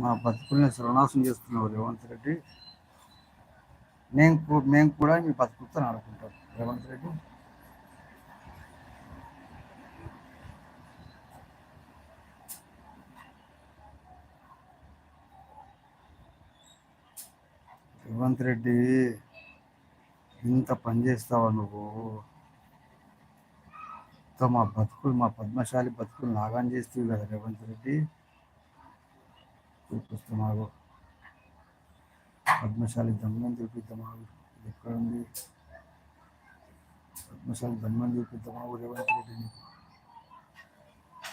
మా బతుకుల్ని సర్వనాశం చేస్తున్నావు రేవంత్ రెడ్డి. నేను మేము కూడా మీ బతుకులతో ఆడుకుంటాం రేవంత్ రెడ్డి. రేవంత్ రెడ్డి ఇంత పని చేస్తావా నువ్వు? మా బతుకులు మా పద్మశాలి బతుకులు నాగాన్ చేస్తావు కదా రేవంత్ రెడ్డి. చూపిస్తున్నావు పద్మశాలి దమ్మని చూపిద్దామాగు ఇది ఎక్కడ ఉంది పద్మశాలి దమ్మని చూపిద్దామాగు రేవంత్ రెడ్డి నీకు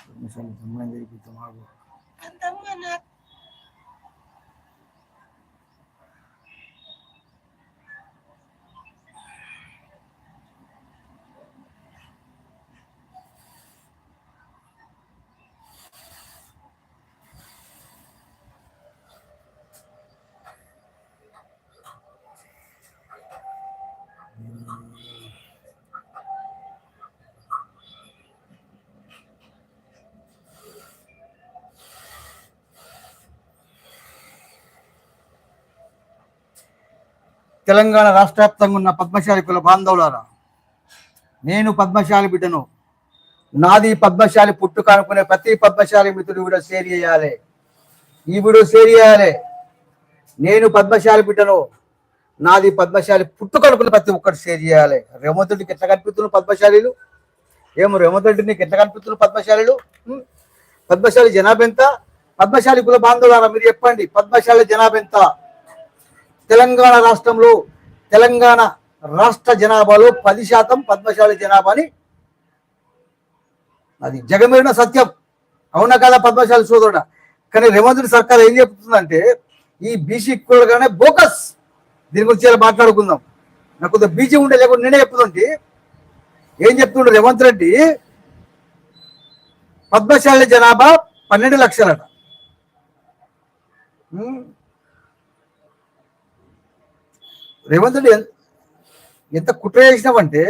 పద్మశాలి తెలంగాణ రాష్ట్ర వ్యాప్తంగా ఉన్న పద్మశాలి కుల బాంధవులారా నేను పద్మశాలి బిడ్డను. నాది పద్మశాలి పుట్టు కానుకునే ప్రతి పద్మశాలి మిత్రుడు కూడా షేర్ చేయాలి. ఈ వీడియో షేర్ చేయాలి. నేను పద్మశాలి బిడ్డను నాది పద్మశాలి పుట్టు కనుకునే ప్రతి ఒక్కటి షేర్ చేయాలి. రేవంత్ రెడ్డికి ఎట్లా కనిపిస్తున్నారు పద్మశాలీలు? ఏమో రేవంత్ రెడ్డి నీకు ఎట్లా కనిపిస్తున్నారు పద్మశాలీలు? పద్మశాలి జనాభా ఎంత? పద్మశాలి కుల బాంధవులారా మీరు చెప్పండి. పద్మశాలి జనాభా ఎంత? తెలంగాణ రాష్ట్రంలో తెలంగాణ రాష్ట్ర జనాభాలో పది శాతం పద్మశాలి జనాభాని అది జగమేరిన సత్యం. అవునా కదా పద్మశాలి సోదరుడ? కానీ రేవంత్ సర్కార్ ఏం చెప్తుందంటే ఈ బీసీ కులగానే బోకస్. దీని గురించి ఇలా మాట్లాడుకుందాం. నాకు కొద్దిగా బీజీ ఉండే లేకుండా నేనే చెప్తుంటే ఏం చెప్తుండే రేవంత్ రెడ్డి? పద్మశాలి జనాభా పన్నెండు లక్షలట. రేవంత్ రెడ్డి ఎంత- కుట్ర చేసినావంటే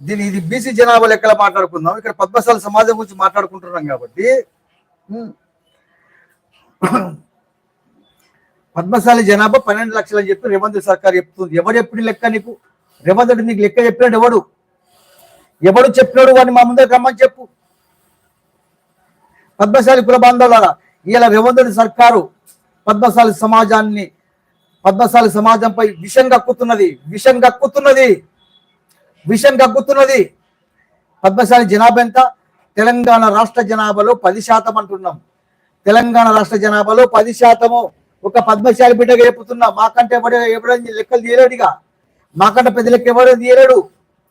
దీని ఇది బీసీ జనాభా లెక్కల మాట్లాడుకుందాం. ఇక్కడ పద్మశాల సమాజం గురించి మాట్లాడుకుంటున్నాం కాబట్టి పద్మశాలి జనాభా పన్నెండు లక్షలు అని చెప్పి రేవంత్ సర్కార్ చెప్తుంది. ఎవడు చెప్పిన లెక్క నీకు? రేవంత్ రెడ్డి నీకు లెక్క చెప్పినాడు ఎవడు? ఎవడు చెప్పినాడు వాడిని మా ముందర రమ్మని చెప్పు. పద్మశాలి కుల బాంధవులారా ఇలా రేవంత్ రెడ్డి సర్కారు పద్మశాలి సమాజాన్ని పద్మశాలి సమాజంపై విషం గక్కుతున్నది విషం కక్కుతున్నది విషం కక్కుతున్నది. పద్మశాలి జనాభా ఎంత? తెలంగాణ రాష్ట్ర జనాభాలో పది శాతం అంటున్నాం. తెలంగాణ రాష్ట్ర జనాభాలో పది శాతము. ఒక పద్మశాలి బిడ్డగా చెప్పుతున్నా మాకంటే ఎవడ ఎవడని లెక్కలు తీయలేడుగా. మాకంటే పెద్ద లెక్క ఎవడో తీయలేడు.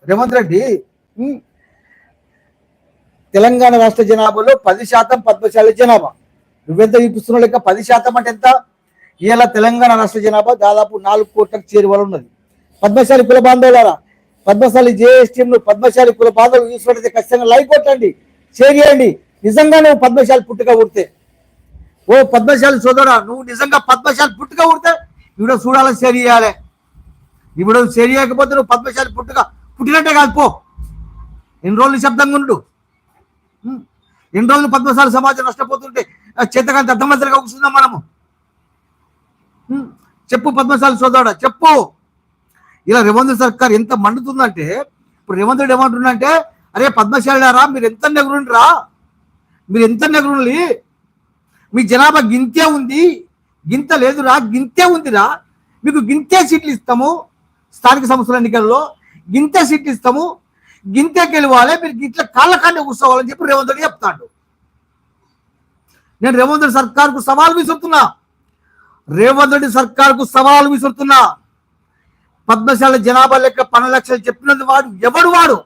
రేవంత్ రెడ్డి తెలంగాణ రాష్ట్ర జనాభాలో పది శాతం పద్మశాలి జనాభా. నువ్వెంత చూపిస్తున్నావు లెక్క? పది శాతం అంటే ఎంత? ఇవాళ తెలంగాణ రాష్ట్ర జనాభా దాదాపు నాలుగు కోట్లకు చేరువలు ఉన్నది. పద్మశాలి కుల బాంధవులారా పద్మశాలి జేఎస్టీఎంను పద్మశాలి కుల బాంధవులు చూసినట్లయితే ఖచ్చితంగా లైక్ కొట్టండి షేర్ చేయండి. నిజంగా నువ్వు పద్మశాలి పుట్టుక ఉడితే ఓ పద్మశాలి సోదరా నువ్వు నిజంగా పద్మశాలి పుట్టుక ఉడితే ఇవిడ చూడాలని షేర్ చేయాలి. ఇప్పుడు షేర్ చేయకపోతే నువ్వు పద్మశాలి పుట్టుక పుట్టినట్టే కాదు పో. ఎన్ని రోజులు శబ్దంగా ఉండు. ఎన్ని రోజులు పద్మశాలి సమాజం నష్టపోతుంటే చేతకాంత అర్థమంతరిగా కూర్చుందాం మనము. చెప్పు పద్మశాలి సోదరుడా చెప్పు. ఇలా రేవంత్ సర్కార్ ఎంత మండుతుందంటే ఇప్పుడు రేవంత్ రెడ్డి ఏమంటుందంటే అరే పద్మశాలిరా మీరు ఎంత నెగరుండ్రా? మీరు ఎంత నెగరుండి మీ జనాభా గింతే ఉంది గింత లేదురా గింతే ఉందిరా. మీకు గింతే సీట్లు ఇస్తాము స్థానిక సంస్థల ఎన్నికల్లో గింతే సీట్లు ఇస్తాము గింతే గెలవాలి మీరు ఇట్లా కాళ్ళ కాళ్ళ కూర్చోవాలని చెప్పి రేవంత్ రెడ్డి చెప్తాడు. నేను రేవంత్ రెడ్డి సర్కార్కు సవాల్ విసురుతున్నా. రేవంత్ రెడ్డి సర్కార్కు సవాలు విసురుతున్నా. పద్మశాల జనాభా లెక్క పన్నెండు లక్షలు చెప్పినది వాడు ఎవడు వాడు?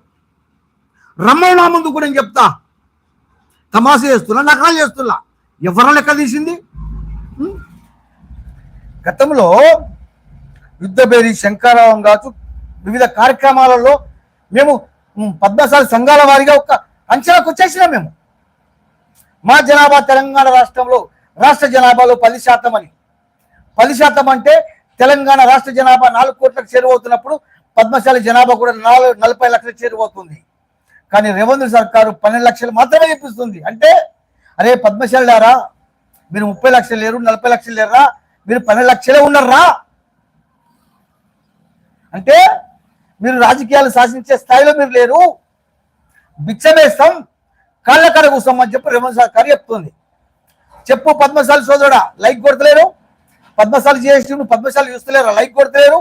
రమ్మయ్య ముందు కూడా నేను చెప్తా. తమాషా చేస్తున్నా నకరాలు చేస్తున్నా. ఎవరు లెక్క తీసింది? గతంలో యుద్ధబేరి శంకరావం కావచ్చు వివిధ కార్యక్రమాలలో మేము పద్మశాల పద్మశాలి సంఘాల వారిగా ఒక అంచనాకు వచ్చేసినాం మేము. మా జనాభా తెలంగాణ రాష్ట్రంలో రాష్ట్ర జనాభాలో పది శాతం అని. పది శాతం అంటే తెలంగాణ రాష్ట్ర జనాభా నాలుగు కోట్లకు చేరువవుతున్నప్పుడు పద్మశాలి జనాభా కూడా నాలుగు నలభై లక్షలకు చేరువవుతుంది. కానీ రేవంత్ సర్కారు పన్నెండు లక్షలు మాత్రమే చూపిస్తుంది అంటే అరే పద్మశాలారా మీరు ముప్పై లక్షలు లేరు నలభై లక్షలు లేరా? మీరు పన్నెండు లక్షలే ఉన్నారా? అంటే మీరు రాజకీయాలు శాసించే స్థాయిలో మీరు లేరు. బిచ్చమేస్తాం కాళ్ళ కడ కూస్తామని చెప్పి రేవంత్ సర్కారు చెప్తుంది. చెప్పు పద్మశాలి సోదరుడా లైక్ కొడతలేరు? పద్మశాలి జిఎస్టీ పద్మశాలి చూస్తలేరు? లైక్ కొడతలేరు?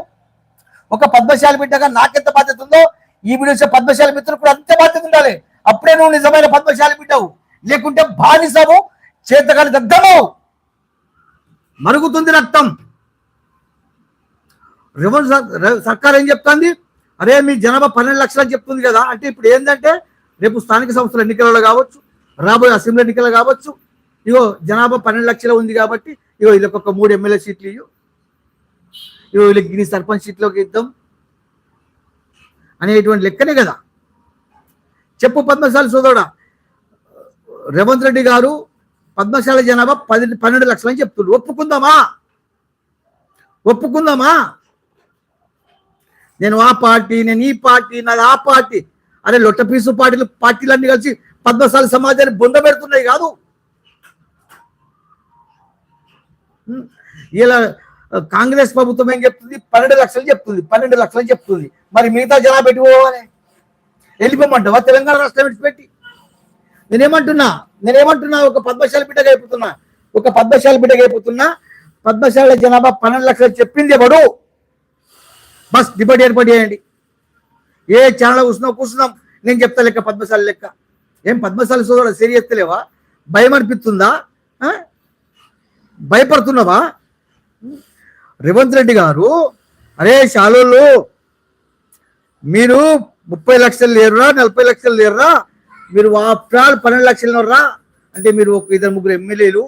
ఒక పద్మశాలి బిడ్డగా నాకెంత బాధ్యత ఉందో ఈ వీడియో వచ్చే పద్మశాలి మిత్రులు కూడా అంత బాధ్యత ఉండాలి. అప్పుడే నువ్వు నిజమైన పద్మశాలి బిడ్డవు. లేకుంటే బానిసము చేతగాని దగ్ధము మరుగుతుంది రక్తం. రేవంత్ సర్- సర్కార్ ఏం చెప్తుంది? అరే మీ జనాభా పన్నెండు లక్షలు అని చెప్తుంది కదా. అంటే ఇప్పుడు ఏంటంటే రేపు స్థానిక సంస్థల ఎన్నికలలో కావచ్చు రాబోయే అసెంబ్లీ ఎన్నికలు కావచ్చు ఇగో జనాభా పన్నెండు లక్షలు ఉంది కాబట్టి ఇగో వీళ్ళకి ఒక మూడు ఎమ్మెల్యే సీట్లు ఇవ్వు ఇగో వీళ్ళకి గిన్ని సర్పంచ్ సీట్లోకి ఇద్దాం. అనేటువంటి లెక్కనే కదా. చెప్పు పద్మశాలి సోదరుడా. రేవంత్ రెడ్డి గారు పద్మశాల జనాభా పది పన్నెండు లక్షలని చెప్తున్నారు ఒప్పుకుందామా? ఒప్పుకుందామా? నేను ఆ పార్టీ నేను ఈ పార్టీ నాది ఆ పార్టీ. అరే లొట్టపీసు పార్టీలు పార్టీలన్నీ కలిసి పద్మశాల సమాజాన్ని బొంద పెడుతున్నాయి కాదు. ఇలా కాంగ్రెస్ ప్రభుత్వం ఏం చెప్తుంది? పన్నెండు లక్షలు చెప్తుంది పన్నెండు లక్షలు చెప్తుంది. మరి మిగతా జనాభా పెట్టి పోవాలి. వెళ్ళిపోమంటావా? తెలంగాణ రాష్ట్రం విడిచిపెట్టి. నేనేమంటున్నా నేనేమంటున్నా ఒక పద్మశాల బిడ్డగా అయిపోతున్నా ఒక పద్మశాల బిడ్డగా అయిపోతున్నా పద్మశాల జనాభా పన్నెండు లక్షలు చెప్పింది ఎవడు బస్ డిబేట్ ఏర్పాటు చేయండి. ఏ ఛానల్ కూర్చున్నావు కూర్చున్నాం. నేను చెప్తా లెక్క పద్మశాల లెక్క. ఏం పద్మశాల సోదరుడు సరి ఎత్తలేవా భయం అనిపిస్తుందా? భయపడుతున్నావా? రేవంత్ రెడ్డి గారు అరే శాలోళ్ళు మీరు ముప్పై లక్షలు లేరురా నలభై లక్షలు లేరురా మీరు ఆఫ్టర్ ఆల్ పన్నెండు లక్షలు ఉన్నారా అంటే మీరు ఒక ఇద్దరు ముగ్గురు ఎమ్మెల్యేలు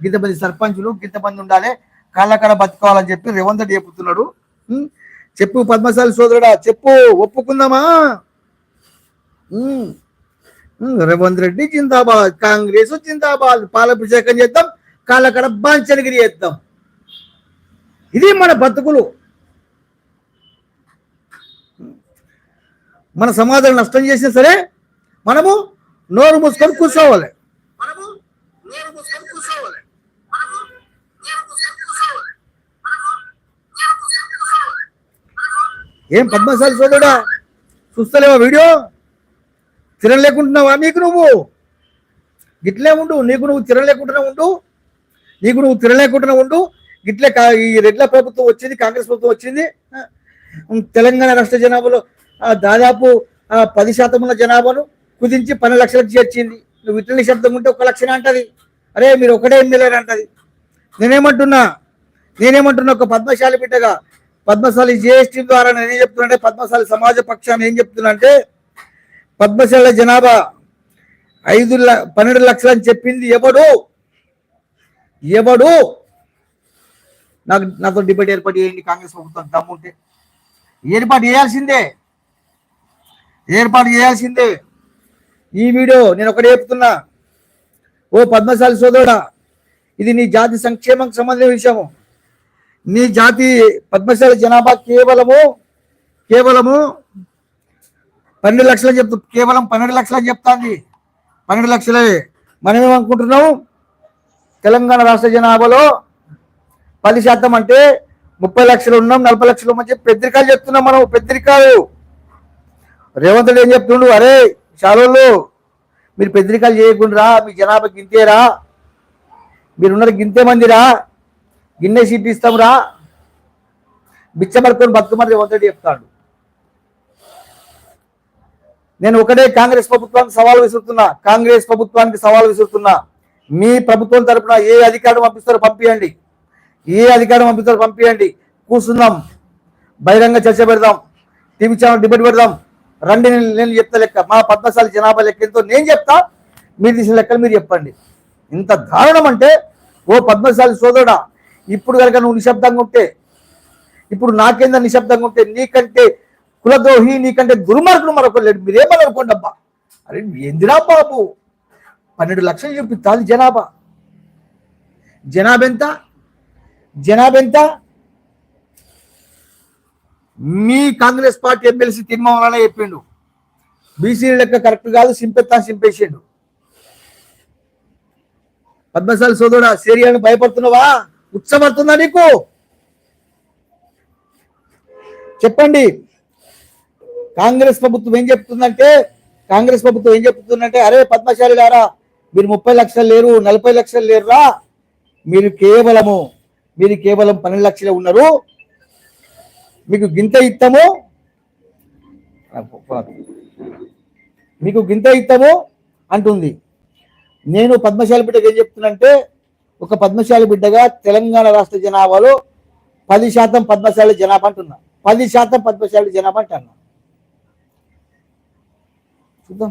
ఇంతమంది సర్పంచులు ఇంతమంది ఉండాలి కాళ్ళకాడ బతుకోవాలని చెప్పి రేవంత్ రెడ్డి చెప్తున్నాడు చెప్పు పద్మశాలి సోదరుడా చెప్పు ఒప్పుకుందామా? రేవంత్ రెడ్డి జిందాబాద్ కాంగ్రెస్ జిందాబాద్ పాలాభిషేకం చేద్దాం కాళ్ళకాడ బాంచనగిరి చేద్దాం. ఇది మన బతుకులు. మన సమాజం నష్టం చేసినా సరే మనము నోరు మూసుకొని కూర్చోవాలి. ఏం పద్మశాలి సోదరుడా? చూస్తలేవా వీడియో? తిరం లేకుంటున్నావా నీకు నువ్వు? గిట్లే ఉండు నీకు నువ్వు తిరం లేకుండా ఉండు. నీకు నువ్వు తిరలేకుండా ఉండు. గిట్లే కా- ఈ రెడ్ల ప్రభుత్వం వచ్చింది కాంగ్రెస్ ప్రభుత్వం వచ్చింది. తెలంగాణ రాష్ట్ర జనాభాలో దాదాపు పది శాతం ఉన్న జనాభాను కుదించి పన్నెండు లక్షలకు చేర్చింది. నువ్వు ఇట్ల శబ్దం ఉంటే ఒక లక్షణ అంటది. అరే మీరు ఒకటే ఎమ్మెల్యే అంటది. నేనేమంటున్నా? నేనేమంటున్నా? ఒక పద్మశాలి బిడ్డగా పద్మశాలి జిఎస్టీ ద్వారా నేను ఏం చెప్తున్నా అంటే పద్మశాలి సమాజ పక్షాన్ని ఏం చెప్తున్నా అంటే పద్మశాల జనాభా ఐదు ల- పన్నెండు లక్షలని చెప్పింది ఎవడు ఎవడు? నాకు నాతో డిబేట్ ఏర్పాటు చేయండి కాంగ్రెస్ ప్రభుత్వం దమ్ముంటే ఏర్పాటు చేయాల్సిందే. ఏర్పాటు చేయాల్సిందే. ఈ వీడియో నేను ఒకటి చెప్తున్నా. ఓ పద్మశాలి సోదరుడా ఇది నీ జాతి సంక్షేమం సంబంధించిన విషయము. నీ జాతి పద్మశాలి జనాభా కేవలము కేవలము పన్నెండు లక్షలు చెప్తు కేవలం పన్నెండు లక్షలు చెప్తాంది. పన్నెండు లక్షలే మనమేమనుకుంటున్నాము? తెలంగాణ రాష్ట్ర జనాభాలో పది శాతం అంటే ముప్పై లక్షలు ఉన్నాం నలభై లక్షలు ఉన్నాం అని చెప్పి పెద్దరికాలు చెప్తున్నాం మనం పెద్దరికాలు. రేవంత్ రెడ్డి ఏం చెప్తుండు? అరే చాలోళ్ళు మీరు పెద్దరికాలు చేయకుండా మీ జనాభా గింతేరా మీరున్నారు గింతే మందిరా గిన్నె సీట్లు ఇస్తాంరా. బిచ్చమడుకొని బతుకమని రేవంత్ రెడ్డి చెప్తాడు. నేను ఒకటే కాంగ్రెస్ ప్రభుత్వానికి సవాల్ విసురుతున్నా కాంగ్రెస్ ప్రభుత్వానికి సవాల్ విసురుతున్నా. మీ ప్రభుత్వం తరఫున ఏ అధికారం పంపిస్తారో పంపించండి ఏ అధికారం పంపిస్తారో పంపించండి కూర్చుందాం. బహిరంగ చర్చ పెడదాం. టీవీ ఛానల్ డిబేట్ పెడదాం. రండి నేను నేను చెప్తా లెక్క. మా పద్మశాలి జనాభా లెక్క ఎంతో నేను చెప్తా. మీరు తీసిన లెక్కలు మీరు చెప్పండి. ఇంత దారుణం అంటే ఓ పద్మశాలి సోదరుడా ఇప్పుడు కనుక నువ్వు నిశ్శబ్దంగా ఉంటే ఇప్పుడు నాకేంద నిశ్శబ్దంగా ఉంటే నీకంటే కులద్రోహి నీకంటే దుర్మార్గుడు మరొకరు లేడు. మీరేమని అనుకోండి అబ్బా అరే ఏందిరా బాబు? పన్నెండు లక్షలు చూపిస్తుంది జనాభా జనాభా. ఎంత జనాభా ఎంత మీ కాంగ్రెస్ పార్టీ ఎమ్మెల్సీ తిమ్మవలనే చెప్పిండు. బీసీ లెక్క కరెక్ట్ కాదు సింపెత్తా సింపేసిండు. పద్మశాలి సోదరుడా సేరియాను భయపడుతున్నావా? ఉత్సపడుతుందా నీకు? చెప్పండి. కాంగ్రెస్ ప్రభుత్వం ఏం చెప్తుందంటే కాంగ్రెస్ ప్రభుత్వం ఏం చెప్తుందంటే అరే పద్మశాలి గారా మీరు ముప్పై లక్షలు లేరు నలభై లక్షలు లేరురా? మీరు కేవలము మీరు కేవలం పన్నెండు లక్షలే ఉన్నారు. మీకు గింత ఇత్తము? మీకు గింత ఇత్తము? అంటుంది. నేను పద్మశాలి బిడ్డగా ఏం చెప్తున్నంటే ఒక పద్మశాలి బిడ్డగా తెలంగాణ రాష్ట్ర జనాభాలో పది శాతం పద్మశాలి జనాభా అంటున్నా. పది శాతం పద్మశాలి జనాభా అంటున్నా చూద్దాం.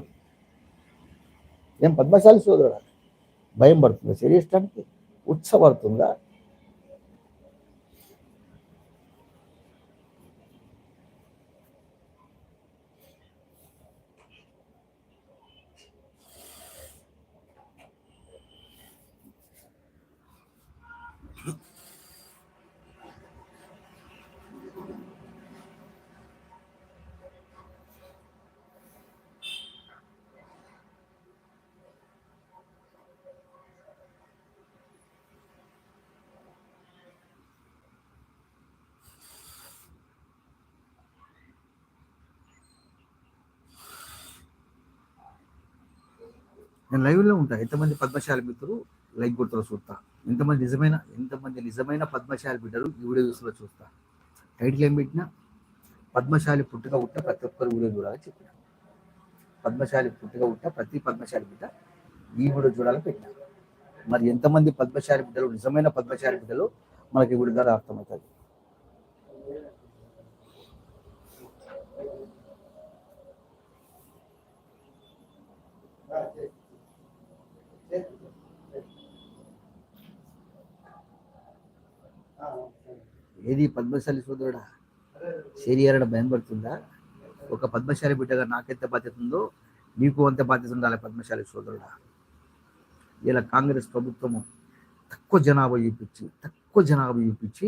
నేను పద్మశాలి సోదరుడు? భయం పడుతుందా? శరీరానికి ఉత్సపడుతుందా నేను లైవ్లో ఉంటా. ఎంతమంది పద్మశాలి మిత్రులు లైక్ గుర్తులు చూస్తా. ఎంతమంది నిజమైన ఎంతమంది నిజమైన పద్మశాలి బిడ్డలు ఈ వీడియో చూస్తున్నా చూస్తా. టైటిల్ ఏం పెట్టినా పద్మశాలి పుట్టుక ఉంటే ప్రతి ఒక్కరు వీడియో చూడాలని చెప్పిన. పద్మశాలి పుట్టుక ఉంటే ప్రతి పద్మశాలి బిడ్డ ఈ వీడియో చూడాలని పెట్టిన. మరి ఎంతమంది పద్మశాలి బిడ్డలు నిజమైన పద్మశాలి బిడ్డలు మనకి వీడి ద్వారా అర్థమవుతుంది. ఏది పద్మశాలి సోదరుడా? శరీరాడ భయంపడుతుందా? ఒక పద్మశాలి బిడ్డగా నాకెంత బాధ్యత ఉందో నీకు అంత బాధ్యత ఉండాలి పద్మశాలి సోదరుడా. ఇలా కాంగ్రెస్ ప్రభుత్వము తక్కువ జనాభా చూపించి తక్కువ జనాభా చూపించి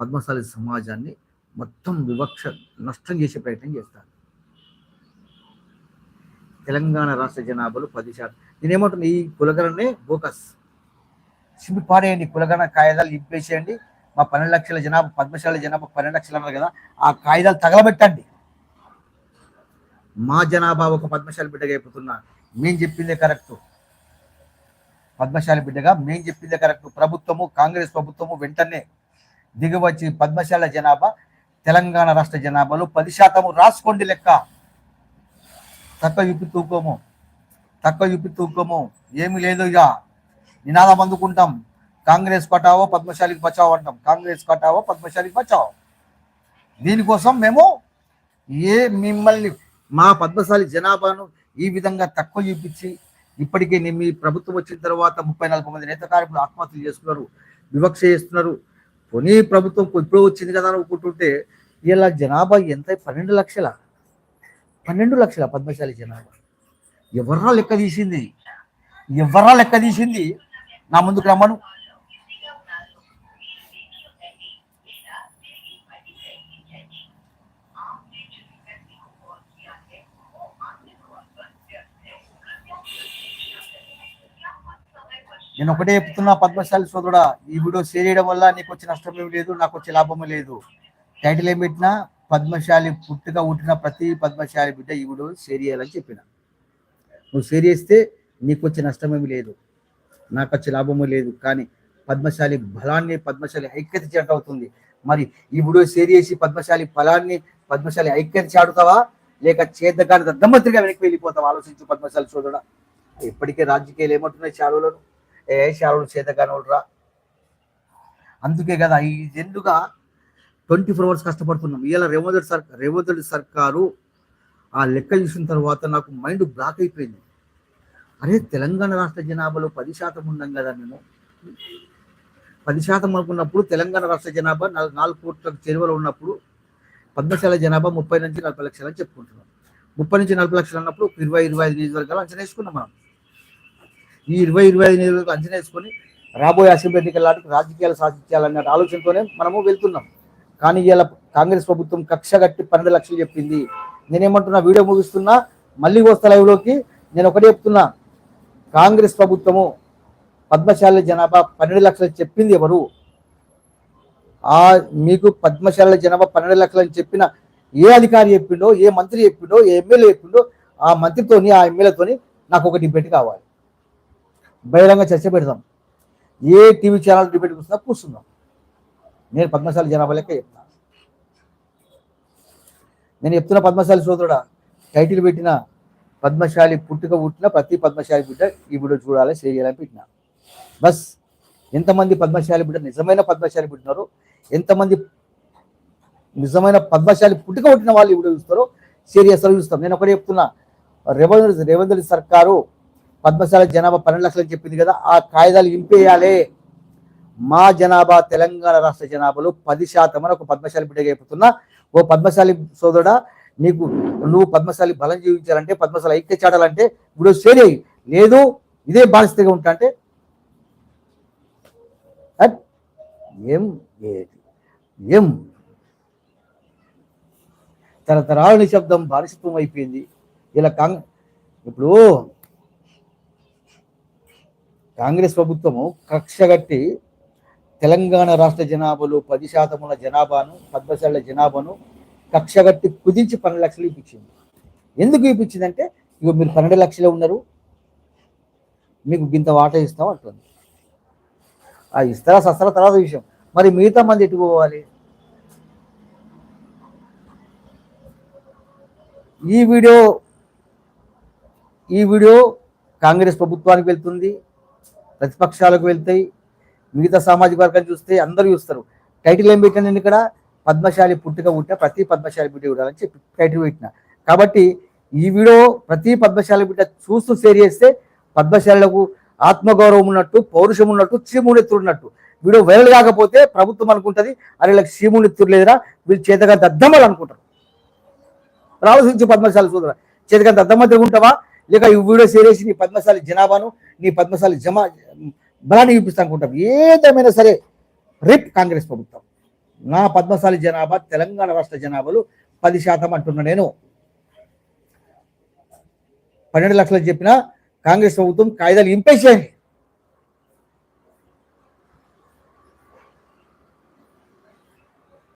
పద్మశాలి సమాజాన్ని మొత్తం వివక్ష నష్టం చేసే ప్రయత్నం చేస్తారు తెలంగాణ రాష్ట్ర జనాభాలో పది శాతం. నేనేమంటున్నా ఈ కులగణనే బోకస్. సిమ్మి పాడేయండి కులగణ కాయదాలు నింపేసేయండి మా పన్నెండు లక్షల జనాభా పద్మశాల జనాభా పన్నెండు లక్షలు అన్నారు కదా ఆ కాయిదాలు తగలబెట్టండి. మా జనాభా ఒక పద్మశాలి బిడ్డగా అయిపోతున్నా మేము చెప్పిందే కరెక్ట్. పద్మశాలి బిడ్డగా మేము చెప్పిందే కరెక్ట్. ప్రభుత్వము కాంగ్రెస్ ప్రభుత్వము వెంటనే దిగువచ్చి పద్మశాల జనాభా తెలంగాణ రాష్ట్ర జనాభాలో పది శాతము రాసుకోండి లెక్క. తక్కువ చూపి తూకోము. తక్కువ చూపి తూకోము. ఏమీ లేదు ఇక. నినాదం అందుకుంటాం. కాంగ్రెస్ కటావో పద్మశాలికి బచావో అంటాం. కాంగ్రెస్ కటావో పద్మశాలికి బచావో దీనికోసం మేము ఏ మిమ్మల్ని మా పద్మశాలి జనాభాను ఈ విధంగా తక్కువ చూపించి ఇప్పటికే నేను మీ ప్రభుత్వం వచ్చిన తర్వాత ముప్పై నలభై మంది నేత కార్యకులు ఆత్మహత్యలు చేస్తున్నారు వివక్ష చేస్తున్నారు. పోనీ ప్రభుత్వం ఇప్పుడు వచ్చింది కదా అని అనుకుంటుంటే ఇలా జనాభా ఎంత? పన్నెండు లక్షల? పన్నెండు లక్షల పద్మశాలి జనాభా? ఎవర్రా లెక్క తీసింది? ఎవర్రా లెక్క తీసింది? నా ముందుకు రమ్మను. నేను ఒకటే చెప్తున్నా పద్మశాలి సోదరుడా ఈ వీడియో షేర్ చేయడం వల్ల నీకు వచ్చే నష్టం ఏమి లేదు నాకు వచ్చే లాభం లేదు. టైటిల్ ఏం పెట్టినా పద్మశాలి పుట్టుక పుట్టిన ప్రతి పద్మశాలి బిడ్డ ఈ వీడియో షేర్ చేయాలని చెప్పిన. నువ్వు షేర్ చేస్తే నీకు వచ్చే నష్టం ఏమి లేదు నాకు వచ్చే లాభము లేదు కానీ పద్మశాలి బలాన్ని పద్మశాలి ఐక్యత చేయటం అవుతుంది. మరి ఈ వీడియో షేర్ చేసి పద్మశాలి ఫలాన్ని పద్మశాలి ఐక్యత చాడుతావా లేక చేద్దగాని దద్దమ్మత్రిగా వెనక్కి వెళ్ళిపోతావా? ఆలోచించు పద్మశాలి చూడడా ఇప్పటికే రాజకీయాలు ఏమంటున్నాయి చాలులను ఏ శాలుడు కానివ్వరా అందుకే కదా ఈ ఎందుగా ట్వంటీ ఫోర్ అవర్స్ కష్టపడుతున్నాం. ఇలా రేవంత్ రెడ్డి సర్కార్ రేవంత్ రెడ్డి సర్కారు ఆ లెక్క చూసిన తర్వాత నాకు మైండ్ బ్లాక్ అయిపోయింది. అరే తెలంగాణ రాష్ట్ర జనాభాలో పది శాతం ఉన్నాం కదా మేము. పది శాతం అనుకున్నప్పుడు తెలంగాణ రాష్ట్ర జనాభా నాలుగు నాలుగు కోట్ల చేరువలో ఉన్నప్పుడు పద్మశాల జనాభా ముప్పై నుంచి నలభై లక్షలు అని చెప్పుకుంటున్నాం. ముప్పై నుంచి నలభై లక్షలు అన్నప్పుడు ఇరవై ఇరవై ఐదు నియోజకవర్గాలు అంచనా వేసుకున్నాం మనం. ఈ ఇరవై ఇరవై ఐదు నియోజకవర్గాలు అంచనా వేసుకొని రాబోయే అసెంబ్లీ ఎన్నికల నాటికి రాజకీయాలు సాధించాలనే ఆలోచనతోనే మనము వెళ్తున్నాం. కానీ ఇలా కాంగ్రెస్ ప్రభుత్వం కక్ష కట్టి పన్నెండు లక్షలు చెప్పింది. నేనేమంటున్నా వీడియో ముగిస్తున్నా మళ్ళీ వస్తా లైవ్లోకి. నేను ఒకటే చెప్తున్నా కాంగ్రెస్ ప్రభుత్వము పద్మశాల జనాభా పన్నెండు లక్షలు చెప్పింది ఎవరు? ఆ మీకు పద్మశాల జనాభా పన్నెండు లక్షలు అని చెప్పిన ఏ అధికారి చెప్పిండో ఏ మంత్రి చెప్పిండో ఏ ఎమ్మెల్యే చెప్పిండో ఆ మంత్రితోని ఆ ఎమ్మెల్యేతోని నాకు ఒక డిబేట్ కావాలి. బహిరంగ చర్చ పెడదాం. ఏ టీవీ ఛానల్ డిబేట్ కూర్చున్నా కూర్చుందాం. నేను పద్మశాలి జనాభా లెక్క చెప్తాను నేను చెప్తున్న పద్మశాలి సోదరుడా టైటిల్ పెట్టిన పద్మశాలి పుట్టుక పుట్టిన ప్రతి పద్మశాలి బిడ్డ ఈ వీడియో చూడాలి షేర్ చేయాలని పెట్టిన. బస్ ఎంతమంది పద్మశాలి బిడ్డ నిజమైన పద్మశాలి పుట్టినారో ఎంతమంది నిజమైన పద్మశాలి పుట్టుక పుట్టిన వాళ్ళు ఈ వీడియో చూస్తారో షేర్ చేస్తారో చూస్తాం. నేను ఒకటి చెప్తున్నా రేవంత్ రేవంత్ రెడ్డి సర్కారు పద్మశాలి జనాభా పన్నెండు లక్షలు చెప్పింది కదా ఆ కాయిదాలు ఇంపేయాలి. మా జనాభా తెలంగాణ రాష్ట్ర జనాభాలో పది శాతం అని ఒక పద్మశాలి బిడ్డగా చెప్తున్నా. ఓ పద్మశాలి సోదరుడా నీకు నువ్వు పద్మశాలి బలం జీవించాలంటే పద్మశాలి ఐక్య చాటాలంటే ఇప్పుడు సరే లేదు ఇదే బానిసగా ఉంటా అంటే? ఏం? ఏం? తరతరాల నిశ్శబ్దం బానిసత్వం అయిపోయింది. ఇలా కాంగ్ ఇప్పుడు కాంగ్రెస్ ప్రభుత్వము కక్షగట్టి తెలంగాణ రాష్ట్ర జనాభాలో పది శాతముల జనాభాను పద్మశాల జనాభాను కక్షగట్టి కుదించి పన్నెండు లక్షలు ఇప్పించింది. ఎందుకు ఇప్పించిందంటే ఇక మీరు పన్నెండు లక్షలే ఉన్నారు మీకు ఇంత వాటా ఇస్తాం అంటుంది. ఆ ఇస్తారా సస్తారా తర్వాత విషయం. మరి మిగతా మంది ఎటు పోవాలి? ఈ వీడియో ఈ వీడియో కాంగ్రెస్ ప్రభుత్వానికి వెళ్తుంది ప్రతిపక్షాలకు వెళ్తాయి మిగతా సామాజిక వర్గాన్ని చూస్తే అందరూ చూస్తారు. టైటిల్ ఏం పెట్టాను నేను ఇక్కడ పద్మశాలి పుట్టుక పుట్టిన ప్రతి పద్మశాలి బిడ్డ చూడాలని చెప్పి టైటిల్ పెట్టిన. కాబట్టి ఈ వీడియో ప్రతి పద్మశాలి బిడ్డ చూస్తూ షేర్ చేస్తే పద్మశాలకు ఆత్మగౌరవం ఉన్నట్టు పౌరుషం ఉన్నట్టు చీమునెత్తుడు ఉన్నట్టు. వీడియో వైరల్ కాకపోతే ప్రభుత్వం అనుకుంటుంది అరే వీళ్ళకి చీమునెత్తుడు లేదురా వీళ్ళు చేతగా దద్దమ్మలు అనుకుంటారు. రావసించి పద్మశాలి చూడరా చేతగా దద్దమ్మ తిరుగుంటావా లేక ఈ వీడియో షేర్ చేసి నీ పద్మశాలి జనాభాను నీ పద్మశాలి జమా బలాన్ని చూపిస్తా అనుకుంటాం. ఏదేమైనా సరే రిప్ కాంగ్రెస్ ప్రభుత్వం. నా పద్మశాలి జనాభా తెలంగాణ రాష్ట్ర జనాభాలో పది శాతం అంటున్నా నేను. పన్నెండు లక్షలు చెప్పిన కాంగ్రెస్ ప్రభుత్వం కాయిదాలు ఇంపేసేయండి.